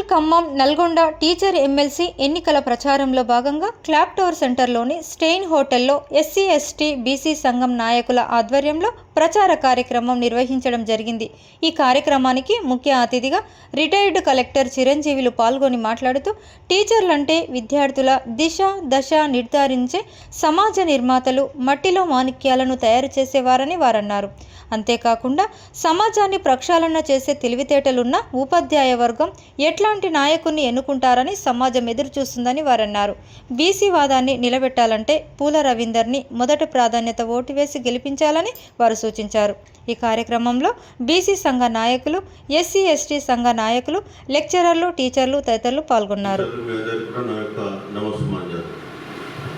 Warangal Khammam Nalgonda teacher MLC ఎన్నికల ప్రచారంలో భాగంగా క్లాప్ టవర్ సెంటర్లోని స్టెయిన్ హోటల్లో ఎస్సీ ఎస్టీ బీసీ సంఘం నాయకుల ఆధ్వర్యంలో ప్రచార కార్యక్రమం నిర్వహించడం జరిగింది. ఈ కార్యక్రమానికి ముఖ్య అతిథిగా రిటైర్డ్ కలెక్టర్ చిరంజీవిలు పాల్గొని మాట్లాడుతూ టీచర్లంటే విద్యార్థుల దిశ దశ నిర్ధారించే సమాజ నిర్మాతలు మట్టిలో మాణిక్యాలను తయారు చేసేవారని వారన్నారు. అంతేకాకుండా సమాజాన్ని ప్రక్షాళన చేసే తెలివితేటలున్న ఉపాధ్యాయ వర్గం ఎట్లాంటి నాయకుని ఎన్నుకుంటారని సమాజం ఎదురు చూస్తుందని వారన్నారు. బీసీ వాదాన్ని నిలబెట్టాలంటే పూల రవీందర్ని మొదటి ప్రాధాన్యత ఓటు వేసి గెలిపించాలని వారు సూచించారు. ఈ కార్యక్రమంలో బీసీ సంఘ నాయకులు ఎస్సీ ఎస్టీ సంఘ నాయకులు లెక్చరర్లు టీచర్లు తదితరులు పాల్గొన్నారు. నా యొక్క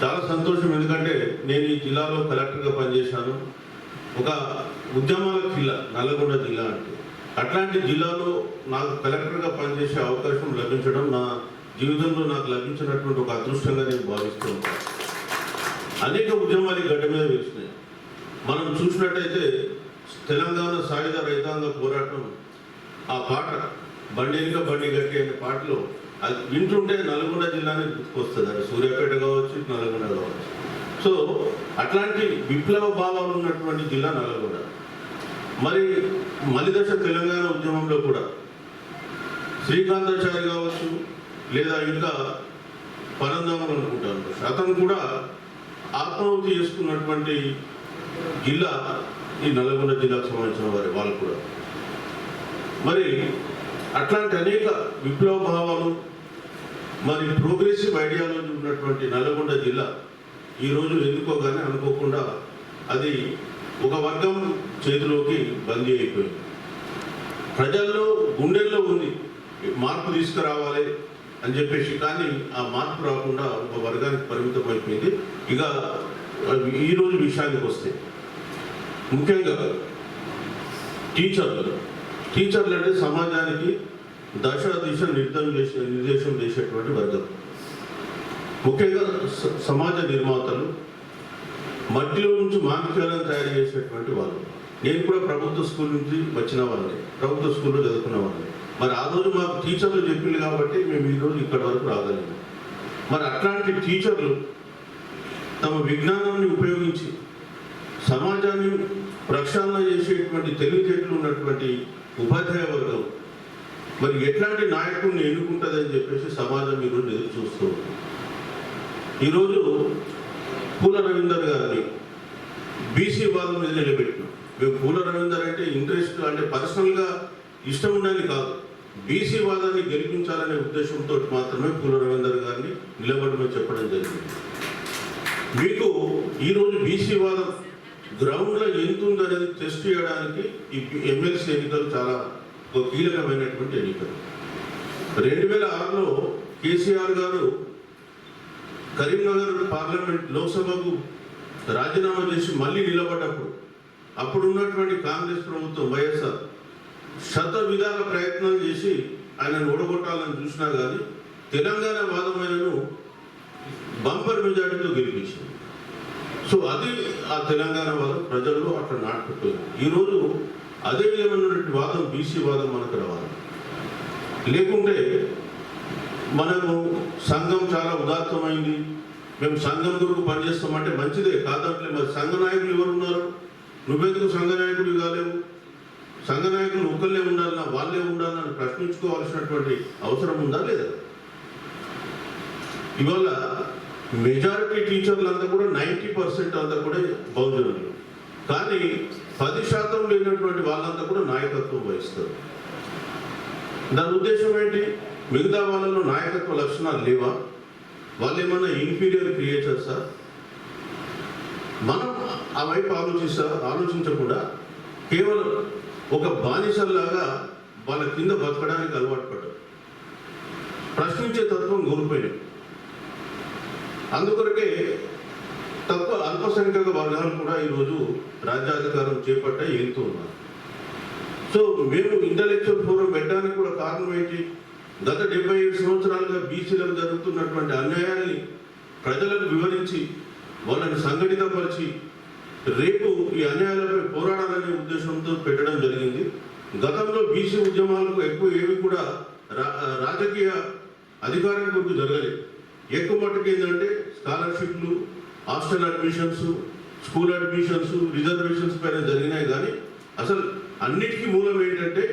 చాలా సంతోషం. ఎందుకంటే నేను ఈ జిల్లాలో కలెక్టర్గా పనిచేశాను. ఒక ఉద్యమాల జిల్లా నల్గొండ జిల్లా అంటే. అట్లాంటి జిల్లాలో నాకు కలెక్టర్గా పనిచేసే అవకాశం లభించడం నా జీవితంలో నాకు లభించినటువంటి ఒక అదృష్టంగా నేను భావిస్తూ ఉంటాను. అనేక ఉద్యమాలు గడ్డ మీద వేసినాయి. మనం చూసినట్టయితే తెలంగాణ సాయుధ రైతాంగ పోరాటం ఆ పాట బండిక బండి గట్టి అనే పాటలో అది వింటుంటే నల్గొండ జిల్లానే గుర్తుకొస్తుంది. అది సూర్యాపేట కావచ్చు నల్గొండ కావచ్చు. సో అట్లాంటి విప్లవ భావాలు ఉన్నటువంటి జిల్లా నల్గొండ. మరి మలిదశ తెలంగాణ ఉద్యమంలో కూడా శ్రీకాంతాచారి కావచ్చు లేదా ఇంకా పరంధామం అనుకుంటాను. అతను కూడా ఆత్మహత్య చేసుకున్నటువంటి జిల్లా ఈ నల్గొండ జిల్లాకు సంబంధించిన వారి వాళ్ళు కూడా. మరి అట్లాంటి అనేక విప్లవ భావాలు మరి ప్రోగ్రెసివ్ ఐడియాలజీ ఉన్నటువంటి నల్గొండ జిల్లా ఈరోజు రోజు ఎందుకోగానే అనుకోకుండా అది ఒక వర్గం చేతిలోకి బందీ అయిపోయింది. ప్రజల్లో గుండెల్లో ఉంది మార్పు తీసుకురావాలి అని చెప్పేసి కానీ ఆ మార్పు రాకుండా ఒక వర్గానికి పరిమితం అయిపోయింది ఇక ఈరోజు విషయానికి వస్తే ముఖ్యంగా టీచర్లు. టీచర్లు అంటే సమాజానికి దశ దిశ నిర్దేశం చేసే నిర్దేశం చేసేటువంటి వర్గం. ముఖ్యంగా స- సమాజ నిర్మాతలు మట్టిలో నుంచి మాణిక్యాలను తయారు చేసేటువంటి వాళ్ళు. నేను కూడా ప్రభుత్వ స్కూల్ నుంచి వచ్చిన వాళ్ళని ప్రభుత్వ స్కూల్లో చదువుకున్న వాళ్ళని. మరి ఆ రోజు మాకు టీచర్లు చెప్పింది కాబట్టి మేము ఈరోజు ఇక్కడి వరకు రాగలిగాం. మరి అట్లాంటి టీచర్లు తమ విజ్ఞానాన్ని ఉపయోగించి సమాజాన్ని ప్రక్షాళన చేసేటువంటి తెలివితేటలు ఉన్నటువంటి ఉపాధ్యాయ వర్గం. మరి ఎట్లాంటి నాయకుడిని ఎన్నుకుంటుందని చెప్పేసి సమాజం ఈరోజు ఎదురు చూస్తూ ఉంది. ఈరోజు పూల రవీందర్ గారిని బీసీ వాళ్ళ మీద నిలబెట్టినాం. మేము పూల రవీందర్ అంటే ఇంట్రెస్ట్ అంటే పర్సనల్గా ఇష్టం ఉండేది కాదు. బీసీ వాదాన్ని గెలిపించాలనే ఉద్దేశంతో మాత్రమే పూల రవీందర్ గారిని నిలబడమని చెప్పడం జరిగింది. మీకు ఈరోజు బీసీ వాదం గ్రౌండ్లో ఎంత ఉందనేది టెస్ట్ చేయడానికి ఈ ఎమ్మెల్సీ ఎన్నికలు చాలా ఒక కీలకమైనటువంటి ఎన్నికలు. రెండు వేల ఆరులో కేసీఆర్ గారు కరీంనగర్ పార్లమెంట్ లోక్సభకు రాజీనామా చేసి మళ్ళీ నిలబడ్డప్పుడు అప్పుడు ఉన్నటువంటి కాంగ్రెస్ ప్రభుత్వం వైఎస్ఆర్ శత విధాల ప్రయత్నం చేసి ఆయనను ఓడగొట్టాలని చూసినా కానీ తెలంగాణ వాదమైనను బంపర్ మెజార్టీతో గెలిపించింది. సో అది ఆ తెలంగాణ వాదం ప్రజల్లో అట్లా నాటుకుపోయింది ఈరోజు అదే విధమైనటువంటి వాదం బీసీ వాదం మనకు రావాలి. లేకుంటే మనము సంఘం చాలా ఉదాత్తమైంది. మేము సంఘం గురువు పనిచేస్తామంటే మంచిదే కాదంటే మరి సంఘ నాయకులు ఎవరున్నారు? నువ్వెందుకు సంఘ నాయకుడు కాలేవు? సంఘ నాయకులు ఒకళ్ళే ఉండాలన్నా వాళ్ళే ఉండాలని ప్రశ్నించుకోవాల్సినటువంటి అవసరం ఉందా లేదా? ఇవాళ మెజారిటీ టీచర్లు అంతా కూడా నైంటీ పర్సెంట్ అంతా కూడా బహుజనులు. కానీ పది శాతం లేనటువంటి వాళ్ళంతా కూడా నాయకత్వం వహిస్తారు. దాని ఉద్దేశం ఏంటి? మిగతా వాళ్ళలో నాయకత్వ లక్షణాలు లేవా? వాళ్ళు ఏమన్నా ఇన్ఫీరియర్ క్రియేటర్సా మనం ఆ వైపు ఆలోచిస్తా ఆలోచించకుండా కేవలం ఒక బానిసల్లాగా వాళ్ళ కింద బతకడానికి అలవాటు పడ్డారు ప్రశ్నించే తత్వం కోల్పోయినాయి అందుకొరకే తక్కువ అల్పసంఖ్యక వర్గాలు కూడా ఈరోజు రాజ్యాధికారం చేపట్ట వెళ్తూ ఉన్నారు. సో మేము ఇంటలెక్చువల్ ఫోరం పెట్టడానికి కూడా కారణం ఏంటి? గత డెబ్బై ఏడు సంవత్సరాలుగా బీసీలకు జరుగుతున్నటువంటి అన్యాయాన్ని ప్రజలకు వివరించి వాళ్ళని సంఘటితపరిచి రేపు ఈ అన్యాయాలపై పోరాడాలనే ఉద్దేశంతో పెట్టడం జరిగింది. గతంలో బీసీ ఉద్యమాలకు ఎక్కువ ఏవి కూడా రా- రాజకీయ అధికారం కొరకు జరగలేదు. ఎక్కువ మటుకు ఏంటంటే స్కాలర్షిప్లు hostel admissions school admissions reservations పైన జరిగినాయి. కానీ అసలు అన్నిటికీ మూలం ఏంటంటే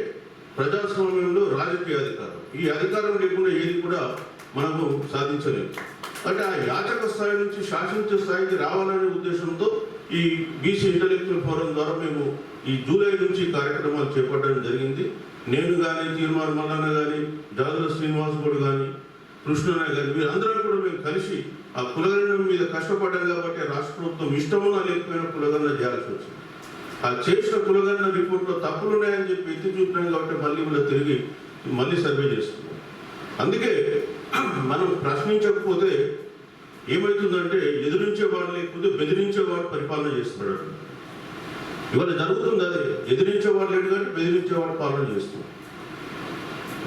ప్రజాస్వామ్యంలో రాజకీయ అధికారం. ఈ అధికారం లేకుండా ఏది కూడా మనము సాధించలేము. అంటే ఆ యాచక స్థాయి నుంచి శాసించే స్థాయికి రావాలనే ఉద్దేశంతో ఈ బీసీ ఇంటలెక్చువల్ ఫోరం ద్వారా మేము ఈ జూలై నుంచి కార్యక్రమాలు చేపట్టడం జరిగింది. నేను కానీ తీర్మాన్ మల్లన్న కానీ జాదుల శ్రీనివాస్ గౌడ్ కానీ కృష్ణన్న కానీ వీరందరూ కలిసి ఆ కులగణన మీద కష్టపడ్డాం కాబట్టి రాష్ట్ర ప్రభుత్వం ఇష్టముగా లేకపోయినా కులగణన చేయాల్సి వచ్చింది. ఆ చేసిన కులగణన రిపోర్ట్లో తప్పులు ఉన్నాయని చెప్పి ఎత్తి చూపినాం కాబట్టి మళ్ళీ కూడా తిరిగి మళ్ళీ సర్వే చేస్తున్నాం. అందుకే మనం ప్రశ్నించకపోతే ఏమవుతుందంటే ఎదిరించే వాడు లేకపోతే బెదిరించేవాడు పరిపాలన చేస్తున్నాడు ఇవాళ జరుగుతుంది అదే ఎదిరించేవాడు లేడు కానీ బెదిరించేవాడు పాలన చేస్తున్నాడు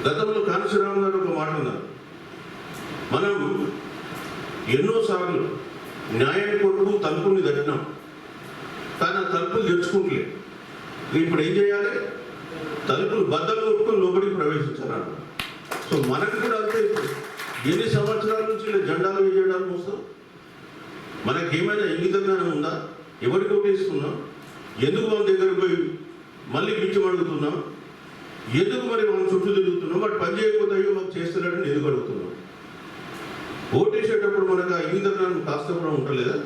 గతంలో కాంశీరామ్ గారు ఒక మాట ఉన్నారు మనం ఎన్నోసార్లు న్యాయం కొరకు తలుపుని తట్టినాం. కానీ ఆ తలుపులు తెరుచుకుంటలే ఇప్పుడు ఏం చేయాలి? తలుపులు బద్దలు కొట్టుకొని లోపలికి ప్రవేశించాలన్న సో మనకు కూడా అంతే ఇప్పుడు. ఎన్ని సంవత్సరాల నుంచి ఇలా జెండాలు వేయడానికి వస్తాం మనకేమైనా ఇంగిత జ్ఞానం ఉందా? ఎవరికి ఉపయోగిస్తున్నాం ఎందుకు వాళ్ళ దగ్గర పోయి మళ్ళీ పిచ్చి అడుగుతున్నాం ఎందుకు మరి మనం చుట్టూ తిరుగుతున్నాం? వాడు పని చేయకపోతే అయ్యో మాకు చేస్తున్నాడని ఎందుకు అడుగుతున్నాం? ఓటేసేటప్పుడు మనకు ఆ ఇంగిత కాస్త కూడా ఉండలేదా?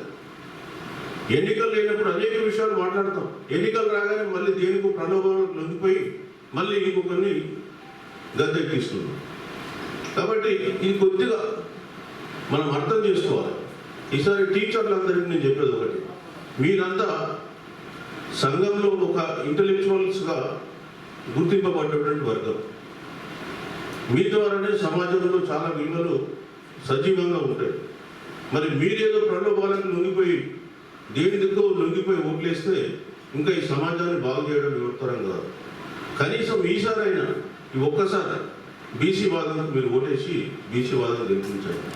ఎన్నికలు లేనప్పుడు అనేక విషయాలు మాట్లాడతాం. ఎన్నికలు రాగానే మళ్ళీ దేనికి ప్రలోభాలకు లొంగిపోయి మళ్ళీ ఇంకొకరిని గద్దెక్కిస్తున్నాం. కాబట్టి ఇది కొద్దిగా మనం అర్థం చేసుకోవాలి. ఈసారి టీచర్లందరికీ నేను చెప్పేది ఒకటి. మీరంతా సంఘంలో ఒక ఇంటలెక్చువల్స్గా గుర్తింపబడ్డటువంటి వర్గం. మీ ద్వారానే సమాజంలో చాలా విలువలు సజీవంగా ఉంటాయి మరి మీరేదో ప్రలోభాలకు లొంగిపోయి దేని దగ్గర లొంగిపోయి ఓట్లేస్తే ఇంకా ఈ సమాజాన్ని బాగు చేయడం యువతరం కాదు. కనీసం ఈసారైనా ఈ ఒక్కసారి బీసీ వాదనకు మీరు ఓటేసి బీసీ వాదన గెలిపించండి.